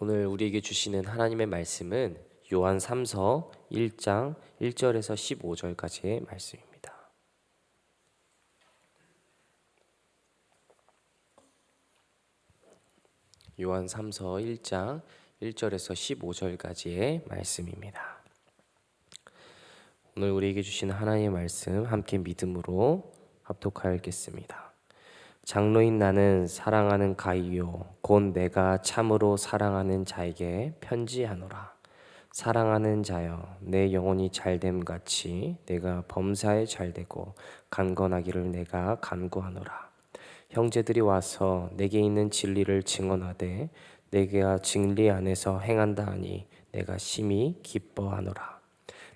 오늘 우리에게 주시는 하나님의 말씀은 요한 3서 1장 1절에서 15절까지의 말씀입니다. 요한 3서 1장 1절에서 15절까지의 말씀입니다. 오늘 우리에게 주신 하나님의 말씀 함께 믿음으로 합독하여 읽겠습니다. 장로인 나는 사랑하는 가이요 곧 내가 참으로 사랑하는 자에게 편지하노라. 사랑하는 자여 내 영혼이 잘됨 같이 내가 범사에 잘되고 강건하기를 내가 간구하노라. 형제들이 와서 내게 있는 진리를 증언하되 내가 진리 안에서 행한다 하니 내가 심히 기뻐하노라.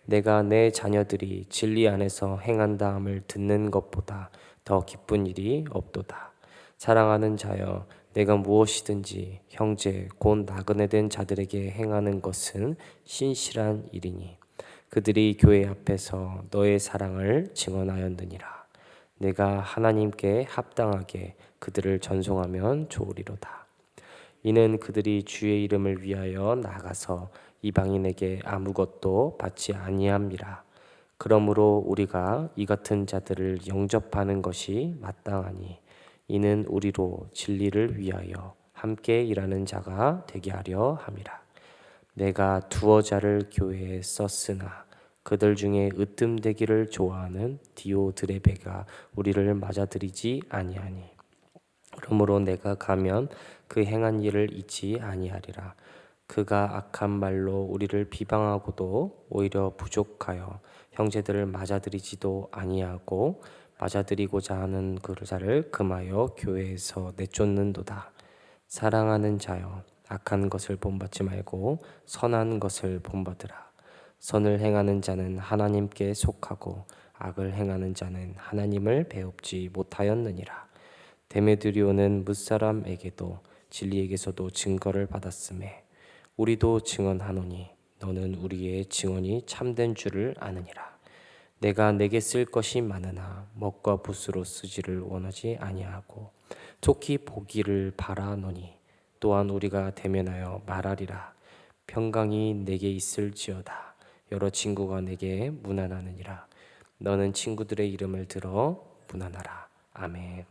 내가 내 자녀들이 진리 안에서 행한다 함을 듣는 것보다 더 기쁜 일이 없도다. 사랑하는 자여 내가 무엇이든지 형제 곧 나그네 된 자들에게 행하는 것은 신실한 일이니 그들이 교회 앞에서 너의 사랑을 증언하였느니라. 내가 하나님께 합당하게 그들을 전송하면 좋으리로다. 이는 그들이 주의 이름을 위하여 나가서 이방인에게 아무것도 받지 아니함이라. 그러므로 우리가 이 같은 자들을 영접하는 것이 마땅하니 이는 우리로 진리를 위하여 함께 일하는 자가 되게 하려 함이라. 내가 두어 자를 교회에 썼으나 그들 중에 으뜸되기를 좋아하는 디오드레베가 우리를 맞아들이지 아니하니 그러므로 내가 가면 그 행한 일을 잊지 아니하리라. 그가 악한 말로 우리를 비방하고도 오히려 부족하여 형제들을 맞아들이지도 아니하고 맞아들이고자 하는 그 자를 금하여 교회에서 내쫓는도다. 사랑하는 자여 악한 것을 본받지 말고 선한 것을 본받으라. 선을 행하는 자는 하나님께 속하고 악을 행하는 자는 하나님을 배웁지 못하였느니라. 데메드리오는 무사람에게도 진리에게서도 증거를 받았음에 우리도 증언하노니 너는 우리의 증언이 참된 줄을 아느니라. 내가 내게 쓸 것이 많으나 먹과 붓으로 쓰지를 원하지 아니하고 좋기 보기를 바라노니 또한 우리가 대면하여 말하리라. 평강이 내게 있을지어다. 여러 친구가 내게 무난하느니라. 너는 친구들의 이름을 들어 무난하라. 아멘.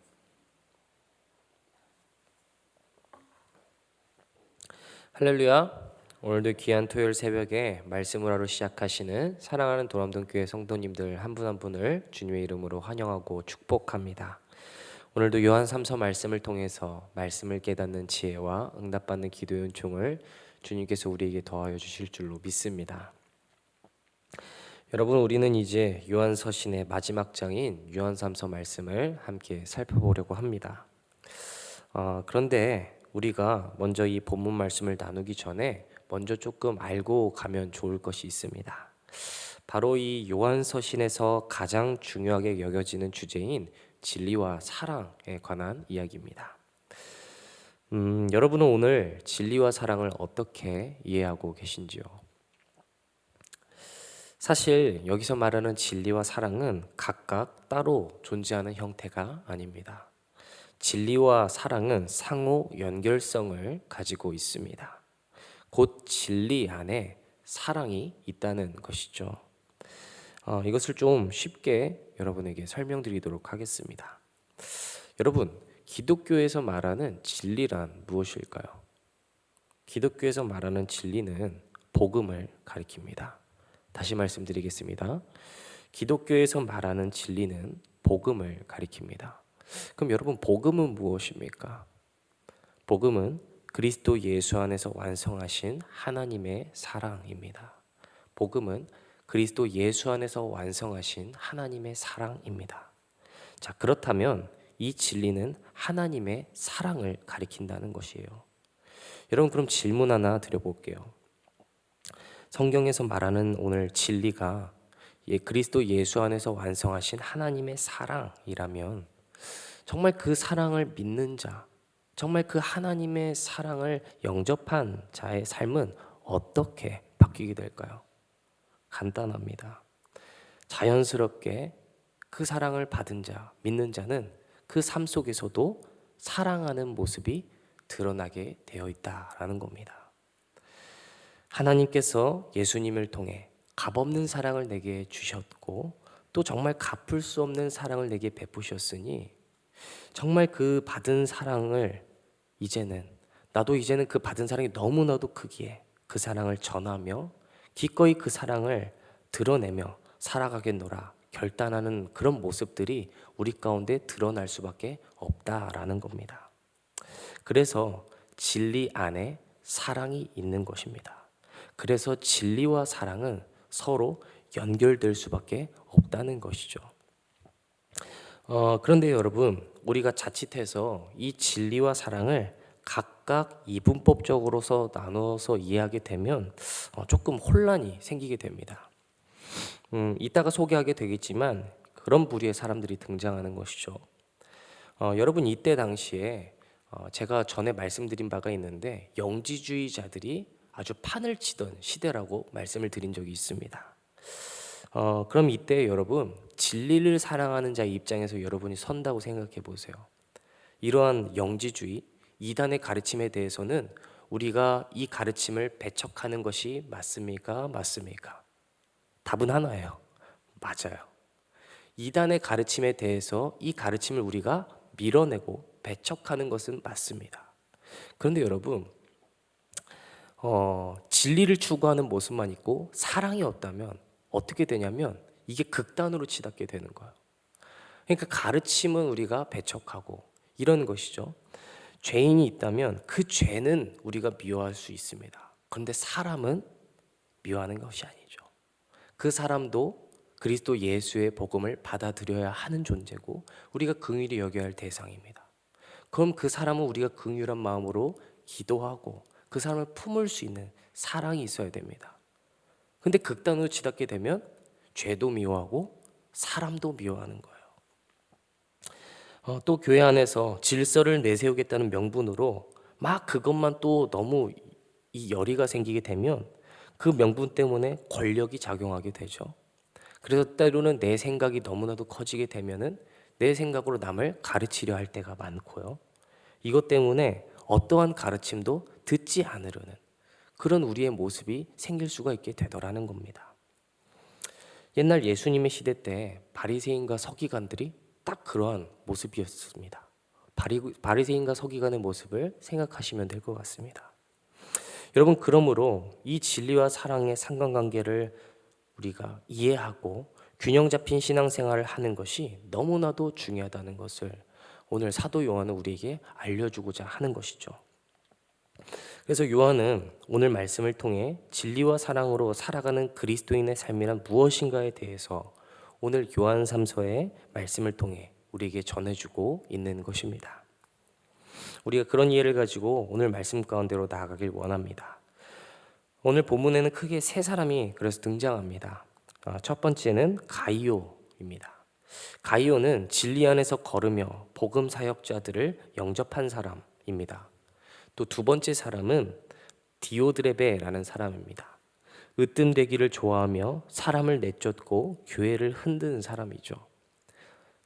할렐루야. 오늘도 귀한 토요일 새벽에 말씀을 하러 시작하시는 사랑하는 도람동교회 성도님들 한 분 한 분을 주님의 이름으로 환영하고 축복합니다. 오늘도 요한 3서 말씀을 통해서 말씀을 깨닫는 지혜와 응답받는 기도의 은총을 주님께서 우리에게 더하여 주실 줄로 믿습니다. 여러분 우리는 이제 요한 서신의 마지막 장인 요한 3서 말씀을 함께 살펴보려고 합니다. 어, 그런데 우리가 먼저 이 본문 말씀을 나누기 전에 먼저 조금 알고 가면 좋을 것이 있습니다. 바로 이 요한 서신에서 가장 중요하게 여겨지는 주제인 진리와 사랑에 관한 이야기입니다. 음, 여러분은 오늘 진리와 사랑을 어떻게 이해하고 계신지요? 사실 여기서 말하는 진리와 사랑은 각각 따로 존재하는 형태가 아닙니다. 진리와 사랑은 상호 연결성을 가지고 있습니다. 곧 진리 안에 사랑이 있다는 것이죠. 어, 이것을 좀 쉽게 여러분에게 설명드리도록 하겠습니다. 여러분, 기독교에서 말하는 진리란 무엇일까요? 기독교에서 말하는 진리는 복음을 가리킵니다. 다시 말씀드리겠습니다. 기독교에서 말하는 진리는 복음을 가리킵니다. 그럼 여러분 복음은 무엇입니까? 복음은 그리스도 예수 안에서 완성하신 하나님의 사랑입니다. 복음은 그리스도 예수 안에서 완성하신 하나님의 사랑입니다. 자, 그렇다면 이 진리는 하나님의 사랑을 가리킨다는 것이에요. 여러분 그럼 질문 하나 드려볼게요. 성경에서 말하는 오늘 진리가 예, 그리스도 예수 안에서 완성하신 하나님의 사랑이라면 정말 그 사랑을 믿는 자, 정말 그 하나님의 사랑을 영접한 자의 삶은 어떻게 바뀌게 될까요? 간단합니다. 자연스럽게 그 사랑을 받은 자, 믿는 자는 그 삶 속에서도 사랑하는 모습이 드러나게 되어 있다라는 겁니다. 하나님께서 예수님을 통해 값없는 사랑을 내게 주셨고 또 정말 갚을 수 없는 사랑을 내게 베푸셨으니 정말 그 받은 사랑을 이제는 나도 이제는 그 받은 사랑이 너무나도 크기에 그 사랑을 전하며 기꺼이 그 사랑을 드러내며 살아가겠노라 결단하는 그런 모습들이 우리 가운데 드러날 수밖에 없다라는 겁니다. 그래서 진리 안에 사랑이 있는 것입니다. 그래서 진리와 사랑은 서로 연결될 수밖에 없다는 것이죠. 어, 그런데 여러분, 우리가 자칫해서 이 진리와 사랑을 각각 이분법적으로서 나눠서 이해하게 되면 어, 조금 혼란이 생기게 됩니다. 음, 이따가 소개하게 되겠지만 그런 부류의 사람들이 등장하는 것이죠. 어, 여러분 이때 당시에 어, 제가 전에 말씀드린 바가 있는데 영지주의자들이 아주 판을 치던 시대라고 말씀을 드린 적이 있습니다. 어, 그럼 이때 여러분 진리를 사랑하는 자의 입장에서 여러분이 선다고 생각해 보세요. 이러한 영지주의 이단의 가르침에 대해서는 우리가 이 가르침을 배척하는 것이 맞습니까? 맞습니까? 답은 하나예요. 맞아요. 이단의 가르침에 대해서 이 가르침을 우리가 밀어내고 배척하는 것은 맞습니다. 그런데 여러분, 어, 진리를 추구하는 모습만 있고 사랑이 없다면 어떻게 되냐면 이게 극단으로 치닫게 되는 거예요. 그러니까 가르침은 우리가 배척하고 이런 것이죠. 죄인이 있다면 그 죄는 우리가 미워할 수 있습니다. 그런데 사람은 미워하는 것이 아니죠. 그 사람도 그리스도 예수의 복음을 받아들여야 하는 존재고 우리가 긍휼히 여겨야 할 대상입니다. 그럼 그 사람은 우리가 긍휼한 마음으로 기도하고 그 사람을 품을 수 있는 사랑이 있어야 됩니다. 근데 극단으로 치닫게 되면 죄도 미워하고 사람도 미워하는 거예요. 어, 또 교회 안에서 질서를 내세우겠다는 명분으로 막 그것만 또 너무 이 열의가 생기게 되면 그 명분 때문에 권력이 작용하게 되죠. 그래서 때로는 내 생각이 너무나도 커지게 되면은 내 생각으로 남을 가르치려 할 때가 많고요. 이것 때문에 어떠한 가르침도 듣지 않으려는 그런 우리의 모습이 생길 수가 있게 되더라는 겁니다. 옛날 예수님의 시대 때 바리새인과 서기관들이 딱 그러한 모습이었습니다. 바리, 바리새인과 서기관의 모습을 생각하시면 될 것 같습니다. 여러분 그러므로 이 진리와 사랑의 상관관계를 우리가 이해하고 균형 잡힌 신앙생활을 하는 것이 너무나도 중요하다는 것을 오늘 사도 요한은 우리에게 알려주고자 하는 것이죠. 그래서 요한은 오늘 말씀을 통해 진리와 사랑으로 살아가는 그리스도인의 삶이란 무엇인가에 대해서 오늘 요한 3서의 말씀을 통해 우리에게 전해주고 있는 것입니다. 우리가 그런 이해를 가지고 오늘 말씀 가운데로 나아가길 원합니다. 오늘 본문에는 크게 세 사람이 그래서 등장합니다. 아, 첫 번째는 가이오입니다. 가이오는 진리 안에서 걸으며 복음 사역자들을 영접한 사람입니다. 또 두 번째 사람은 디오드레베라는 사람입니다. 으뜸되기를 좋아하며 사람을 내쫓고 교회를 흔드는 사람이죠.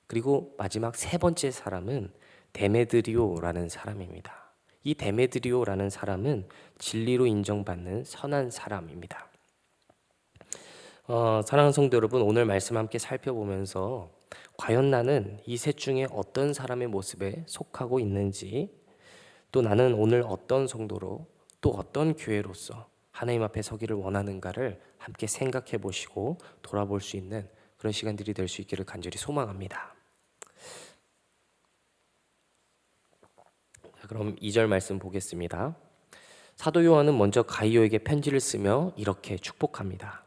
그리고 마지막 세 번째 사람은 데메드리오라는 사람입니다. 이 데메드리오라는 사람은 진리로 인정받는 선한 사람입니다. 어, 사랑하는 성도 여러분, 오늘 말씀 함께 살펴보면서 과연 나는 이 셋 중에 어떤 사람의 모습에 속하고 있는지, 또 나는 오늘 어떤 성도로, 또 어떤 교회로서 하나님 앞에 서기를 원하는가를 함께 생각해 보시고 돌아볼 수 있는 그런 시간들이 될 수 있기를 간절히 소망합니다. 자, 그럼 2절 말씀 보겠습니다. 사도 요한은 먼저 가이오에게 편지를 쓰며 이렇게 축복합니다.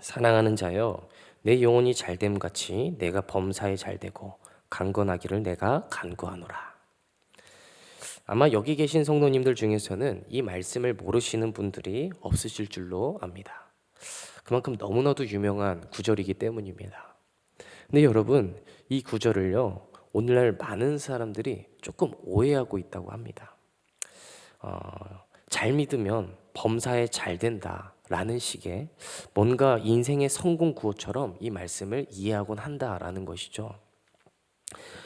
사랑하는 자여 내 영혼이 잘됨 같이 내가 범사에 잘되고 강건하기를 내가 간구하노라. 아마 여기 계신 성도님들 중에서는 이 말씀을 모르시는 분들이 없으실 줄로 압니다. 그만큼 너무나도 유명한 구절이기 때문입니다. 근데 여러분, 이 구절을요, 오늘날 많은 사람들이 조금 오해하고 있다고 합니다. 어, 잘 믿으면 범사에 잘 된다 라는 식의 뭔가 인생의 성공 구호처럼 이 말씀을 이해하곤 한다라는 것이죠.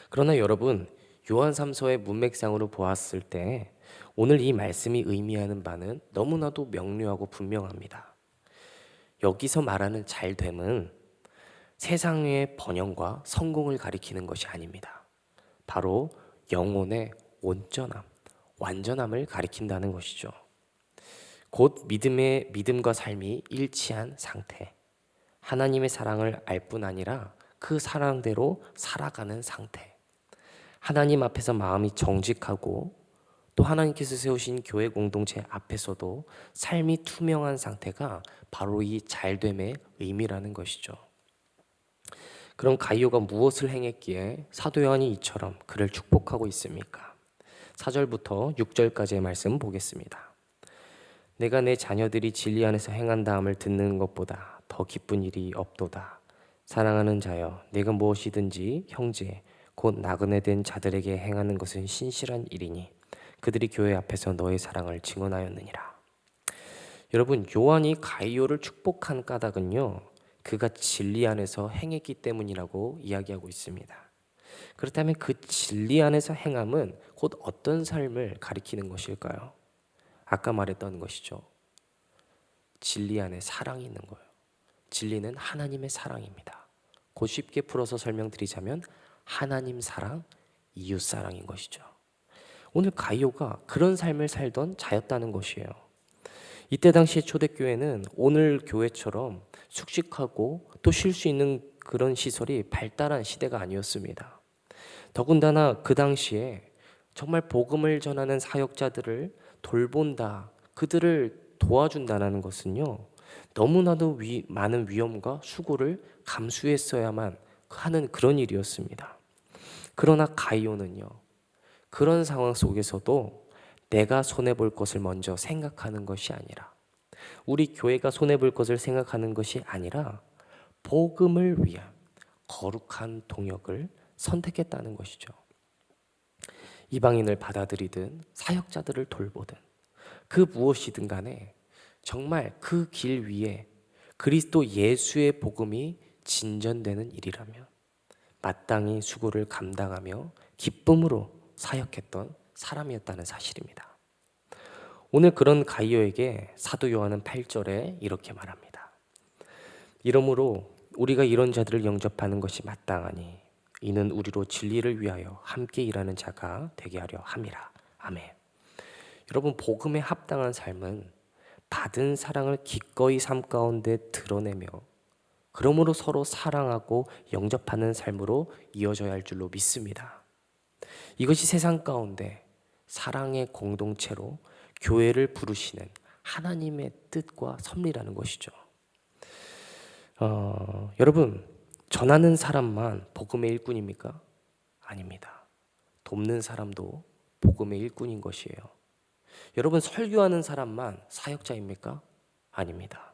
그러나 여러분, 요한 3서의 문맥상으로 보았을 때 오늘 이 말씀이 의미하는 바는 너무나도 명료하고 분명합니다. 여기서 말하는 잘됨은 세상의 번영과 성공을 가리키는 것이 아닙니다. 바로 영혼의 온전함, 완전함을 가리킨다는 것이죠. 곧 믿음의 믿음과 삶이 일치한 상태. 하나님의 사랑을 알 뿐 아니라 그 사랑대로 살아가는 상태. 하나님 앞에서 마음이 정직하고 또 하나님께서 세우신 교회 공동체 앞에서도 삶이 투명한 상태가 바로 이 잘됨의 의미라는 것이죠. 그럼 가이오가 무엇을 행했기에 사도 요한이 이처럼 그를 축복하고 있습니까? 4절부터 6절까지의 말씀 보겠습니다. 내가 내 자녀들이 진리 안에서 행한다함을 듣는 것보다 더 기쁜 일이 없도다. 사랑하는 자여, 내가 무엇이든지 형제 곧 나그네 된 자들에게 행하는 것은 신실한 일이니 그들이 교회 앞에서 너의 사랑을 증언하였느니라. 여러분 요한이 가이오를 축복한 까닭은요 그가 진리 안에서 행했기 때문이라고 이야기하고 있습니다. 그렇다면 그 진리 안에서 행함은 곧 어떤 삶을 가리키는 것일까요? 아까 말했던 것이죠. 진리 안에 사랑이 있는 거예요. 진리는 하나님의 사랑입니다. 곧 쉽게 풀어서 설명드리자면 하나님 사랑, 이웃 사랑인 것이죠. 오늘 가이오가 그런 삶을 살던 자였다는 것이에요. 이때 당시의 초대교회는 오늘 교회처럼 숙식하고 또 쉴 수 있는 그런 시설이 발달한 시대가 아니었습니다. 더군다나 그 당시에 정말 복음을 전하는 사역자들을 돌본다, 그들을 도와준다는 것은요, 너무나도 위, 많은 위험과 수고를 감수했어야만 하는 그런 일이었습니다. 그러나 가이오는요, 그런 상황 속에서도 내가 손해 볼 것을 먼저 생각하는 것이 아니라 우리 교회가 손해 볼 것을 생각하는 것이 아니라 복음을 위한 거룩한 동역을 선택했다는 것이죠. 이방인을 받아들이든 사역자들을 돌보든 그 무엇이든 간에 정말 그 길 위에 그리스도 예수의 복음이 진전되는 일이라면 마땅히 수고를 감당하며 기쁨으로 사역했던 사람이었다는 사실입니다. 오늘 그런 가이오에게 사도 요한은 8절에 이렇게 말합니다. 이러므로 우리가 이런 자들을 영접하는 것이 마땅하니 이는 우리로 진리를 위하여 함께 일하는 자가 되게 하려 함이라. 아멘. 여러분 복음에 합당한 삶은 받은 사랑을 기꺼이 삶 가운데 드러내며 그러므로 서로 사랑하고 영접하는 삶으로 이어져야 할 줄로 믿습니다. 이것이 세상 가운데 사랑의 공동체로 교회를 부르시는 하나님의 뜻과 섭리라는 것이죠. 어, 여러분, 전하는 사람만 복음의 일꾼입니까? 아닙니다. 돕는 사람도 복음의 일꾼인 것이에요. 여러분, 설교하는 사람만 사역자입니까? 아닙니다.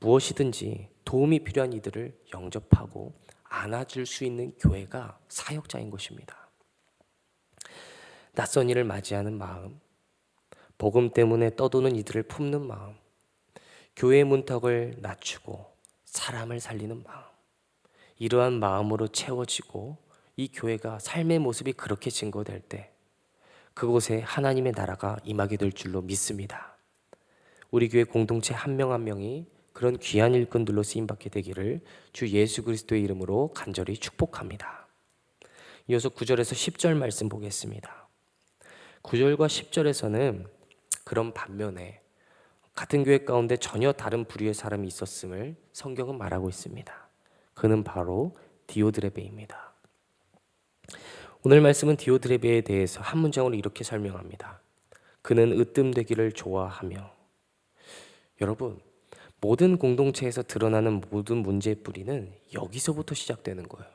무엇이든지 도움이 필요한 이들을 영접하고 안아줄 수 있는 교회가 사역자인 것입니다. 낯선 일을 맞이하는 마음, 복음 때문에 떠도는 이들을 품는 마음, 교회의 문턱을 낮추고 사람을 살리는 마음, 이러한 마음으로 채워지고 이 교회가 삶의 모습이 그렇게 증거될 때 그곳에 하나님의 나라가 임하게 될 줄로 믿습니다. 우리 교회 공동체 한 명한 명이 그런 귀한 일꾼들로 쓰임 받게 되기를 주 예수 그리스도의 이름으로 간절히 축복합니다. 이어서 9절에서 10절 말씀 보겠습니다. 9절과 10절에서는 그런 반면에 같은 교회 가운데 전혀 다른 부류의 사람이 있었음을 성경은 말하고 있습니다. 그는 바로 디오드레베입니다. 오늘 말씀은 디오드레베에 대해서 한 문장으로 이렇게 설명합니다. 그는 으뜸되기를 좋아하며 여러분 모든 공동체에서 드러나는 모든 문제의 뿌리는 여기서부터 시작되는 거예요.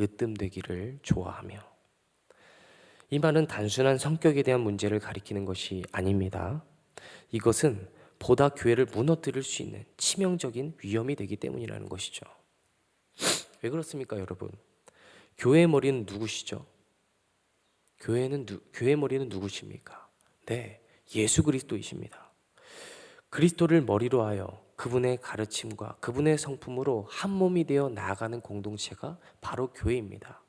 으뜸되기를 좋아하며 이 말은 단순한 성격에 대한 문제를 가리키는 것이 아닙니다. 이것은 보다 교회를 무너뜨릴 수 있는 치명적인 위험이 되기 때문이라는 것이죠. 왜 그렇습니까, 여러분? 교회의 머리는 누구시죠? 교회는 누, 교회 머리는 누구십니까? 네, 예수 그리스도이십니다. 그리스도를 머리로 하여 그분의 가르침과 그분의 성품으로 한 몸이 되어 나아가는 공동체가 바로 교회입니다.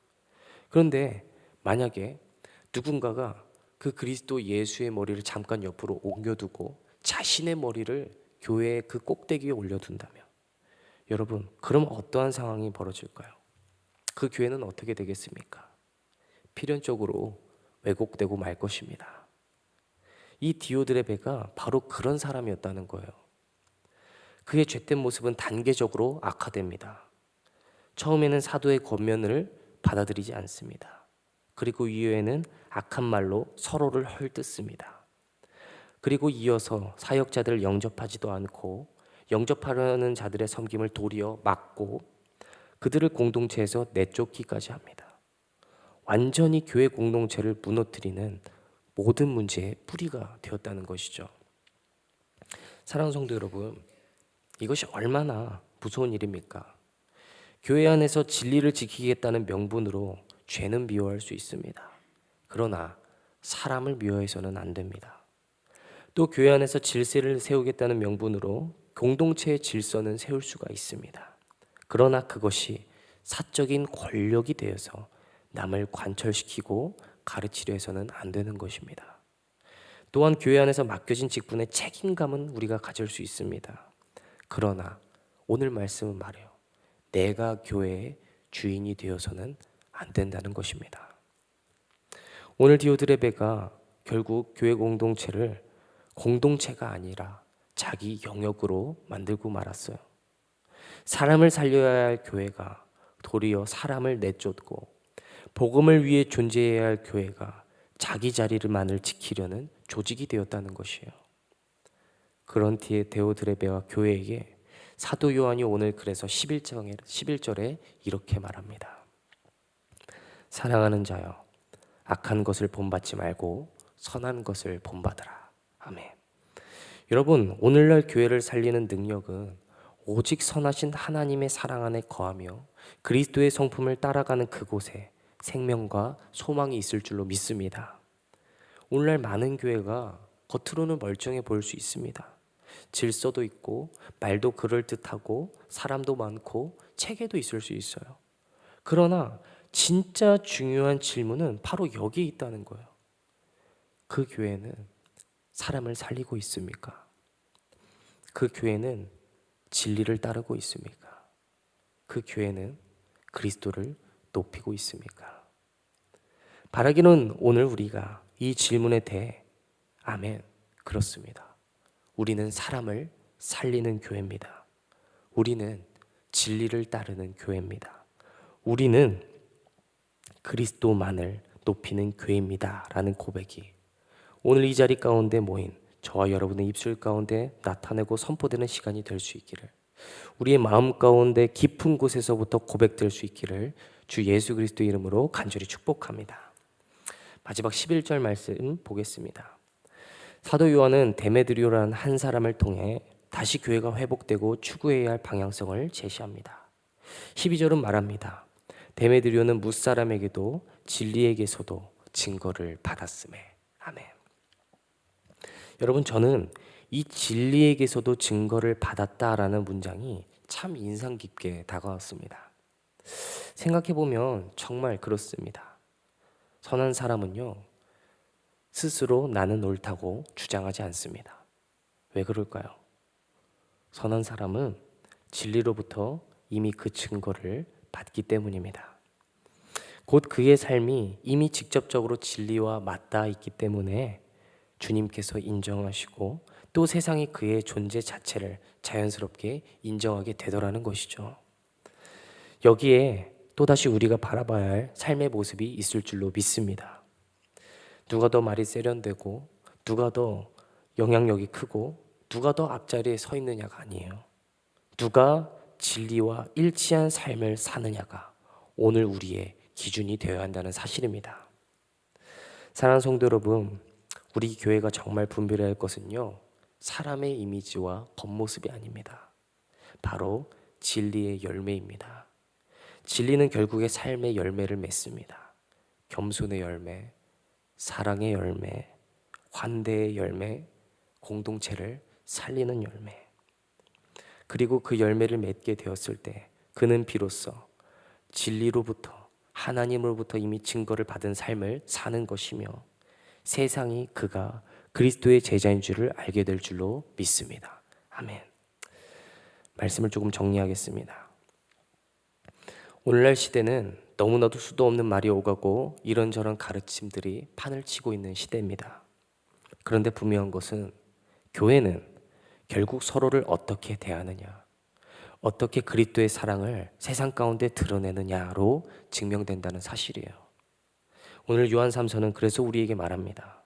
그런데 만약에 누군가가 그 그리스도 예수의 머리를 잠깐 옆으로 옮겨두고 자신의 머리를 교회의 그 꼭대기에 올려둔다면 여러분 그럼 어떠한 상황이 벌어질까요? 그 교회는 어떻게 되겠습니까? 필연적으로 왜곡되고 말 것입니다. 이 디오드레베가 바로 그런 사람이었다는 거예요. 그의 죄된 모습은 단계적으로 악화됩니다. 처음에는 사도의 권면을 받아들이지 않습니다. 그리고 이후에는 악한 말로 서로를 헐뜯습니다. 그리고 이어서 사역자들을 영접하지도 않고 영접하려는 자들의 섬김을 도리어 막고 그들을 공동체에서 내쫓기까지 합니다. 완전히 교회 공동체를 무너뜨리는 모든 문제의 뿌리가 되었다는 것이죠. 사랑하는 성도 여러분, 이것이 얼마나 무서운 일입니까? 교회 안에서 진리를 지키겠다는 명분으로 죄는 미워할 수 있습니다. 그러나 사람을 미워해서는 안 됩니다. 또 교회 안에서 질서를 세우겠다는 명분으로 공동체의 질서는 세울 수가 있습니다. 그러나 그것이 사적인 권력이 되어서 남을 관철시키고 가르치려 해서는 안 되는 것입니다. 또한 교회 안에서 맡겨진 직분의 책임감은 우리가 가질 수 있습니다. 그러나 오늘 말씀은 말해요. 내가 교회의 주인이 되어서는 안 된다는 것입니다. 오늘 디오드레베가 결국 교회 공동체를 공동체가 아니라 자기 영역으로 만들고 말았어요. 사람을 살려야 할 교회가 도리어 사람을 내쫓고 복음을 위해 존재해야 할 교회가 자기 자리를만을 지키려는 조직이 되었다는 것이에요. 그런 뒤에 데오드레베와 교회에게 사도 요한이 오늘 그래서 11절에, 11절에 이렇게 말합니다. 사랑하는 자여 악한 것을 본받지 말고 선한 것을 본받으라. 아멘. 여러분, 오늘날 교회를 살리는 능력은 오직 선하신 하나님의 사랑 안에 거하며 그리스도의 성품을 따라가는 그곳에 생명과 소망이 있을 줄로 믿습니다. 오늘날 많은 교회가 겉으로는 멀쩡해 보일 수 있습니다. 질서도 있고 말도 그럴 듯하고 사람도 많고 체계도 있을 수 있어요. 그러나 진짜 중요한 질문은 바로 여기에 있다는 거예요. 그 교회는 사람을 살리고 있습니까? 그 교회는 진리를 따르고 있습니까? 그 교회는 그리스도를 높이고 있습니까? 바라기는 오늘 우리가 이 질문에 대해 아멘 그렇습니다. 우리는 사람을 살리는 교회입니다. 우리는 진리를 따르는 교회입니다. 우리는 그리스도만을 높이는 교회입니다. 라는 고백이 오늘 이 자리 가운데 모인 저와 여러분의 입술 가운데 나타내고 선포되는 시간이 될 수 있기를 우리의 마음 가운데 깊은 곳에서부터 고백될 수 있기를 주 예수 그리스도 이름으로 간절히 축복합니다. 마지막 11절 말씀 보겠습니다. 사도 요한은 데메드리오라는 한 사람을 통해 다시 교회가 회복되고 추구해야 할 방향성을 제시합니다. 12절은 말합니다. 데메드리오는 무사람에게도 진리에게서도 증거를 받았음에. 아멘. 여러분 저는 이 진리에게서도 증거를 받았다라는 문장이 참 인상 깊게 다가왔습니다. 생각해 보면 정말 그렇습니다. 선한 사람은요, 스스로 나는 옳다고 주장하지 않습니다. 왜 그럴까요? 선한 사람은 진리로부터 이미 그 증거를 받기 때문입니다. 곧 그의 삶이 이미 직접적으로 진리와 맞닿아 있기 때문에 주님께서 인정하시고 또 세상이 그의 존재 자체를 자연스럽게 인정하게 되더라는 것이죠. 여기에 또다시 우리가 바라봐야 할 삶의 모습이 있을 줄로 믿습니다. 누가 더 말이 세련되고 누가 더 영향력이 크고 누가 더 앞자리에 서 있느냐가 아니에요. 누가 진리와 일치한 삶을 사느냐가 오늘 우리의 기준이 되어야 한다는 사실입니다. 사랑하는 성도 여러분, 우리 교회가 정말 분별해야 할 것은요. 사람의 이미지와 겉모습이 아닙니다. 바로 진리의 열매입니다. 진리는 결국에 삶의 열매를 맺습니다. 겸손의 열매, 사랑의 열매, 환대의 열매, 공동체를 살리는 열매. 그리고 그 열매를 맺게 되었을 때 그는 비로소 진리로부터 하나님으로부터 이미 증거를 받은 삶을 사는 것이며 세상이 그가 그리스도의 제자인 줄을 알게 될 줄로 믿습니다. 아멘. 말씀을 조금 정리하겠습니다. 오늘날 시대는 너무나도 수도 없는 말이 오가고 이런저런 가르침들이 판을 치고 있는 시대입니다. 그런데 분명한 것은 교회는 결국 서로를 어떻게 대하느냐, 어떻게 그리스도의 사랑을 세상 가운데 드러내느냐로 증명된다는 사실이에요. 오늘 요한 3서는 그래서 우리에게 말합니다.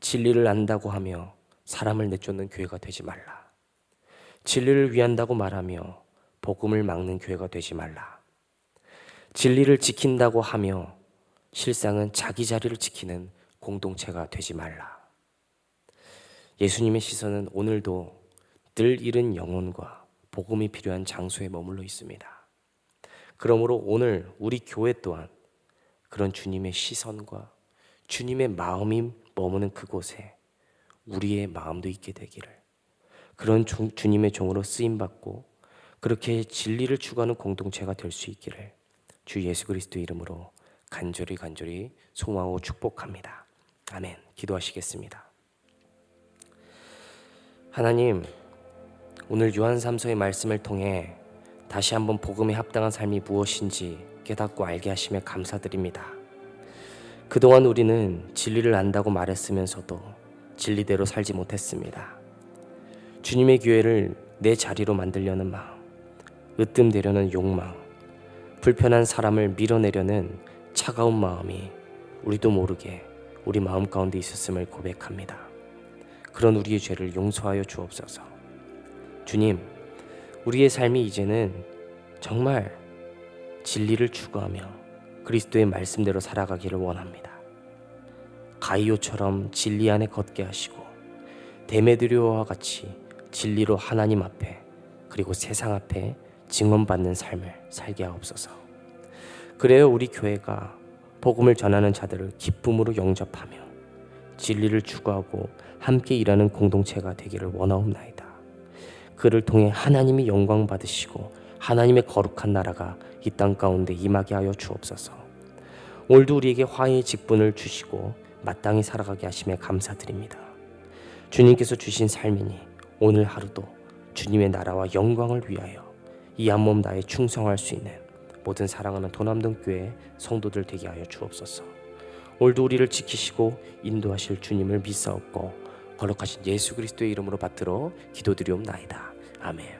진리를 안다고 하며 사람을 내쫓는 교회가 되지 말라. 진리를 위한다고 말하며 복음을 막는 교회가 되지 말라. 진리를 지킨다고 하며 실상은 자기 자리를 지키는 공동체가 되지 말라. 예수님의 시선은 오늘도 늘 잃은 영혼과 복음이 필요한 장소에 머물러 있습니다. 그러므로 오늘 우리 교회 또한 그런 주님의 시선과 주님의 마음이 머무는 그곳에 우리의 마음도 있게 되기를 그런 주, 주님의 종으로 쓰임 받고 그렇게 진리를 추구하는 공동체가 될 수 있기를 주 예수 그리스도 이름으로 간절히 간절히 소망하고 축복합니다. 아멘. 기도하시겠습니다. 하나님, 오늘 요한 3서의 말씀을 통해 다시 한번 복음에 합당한 삶이 무엇인지 깨닫고 알게 하시며 감사드립니다. 그동안 우리는 진리를 안다고 말했으면서도 진리대로 살지 못했습니다. 주님의 교회를 내 자리로 만들려는 마음, 으뜸되려는 욕망, 불편한 사람을 밀어내려는 차가운 마음이 우리도 모르게 우리 마음 가운데 있었음을 고백합니다. 그런 우리의 죄를 용서하여 주옵소서. 주님, 우리의 삶이 이제는 정말 진리를 추구하며 그리스도의 말씀대로 살아가기를 원합니다. 가이오처럼 진리 안에 걷게 하시고 데메드리오와 같이 진리로 하나님 앞에 그리고 세상 앞에 증언받는 삶을 살게 하옵소서. 그래야 우리 교회가 복음을 전하는 자들을 기쁨으로 영접하며 진리를 추구하고 함께 일하는 공동체가 되기를 원하옵나이다. 그를 통해 하나님이 영광 받으시고 하나님의 거룩한 나라가 이 땅 가운데 임하게 하여 주옵소서. 오늘도 우리에게 화해의 직분을 주시고 마땅히 살아가게 하심에 감사드립니다. 주님께서 주신 삶이니 오늘 하루도 주님의 나라와 영광을 위하여 이 한몸 다해 충성할 수 있는 모든 사랑하는 도남동 교회 성도들 되게 하여 주옵소서. 오늘도 우리를 지키시고 인도하실 주님을 믿사옵고 거룩하신 예수 그리스도의 이름으로 받들어 기도드리옵나이다. 아멘.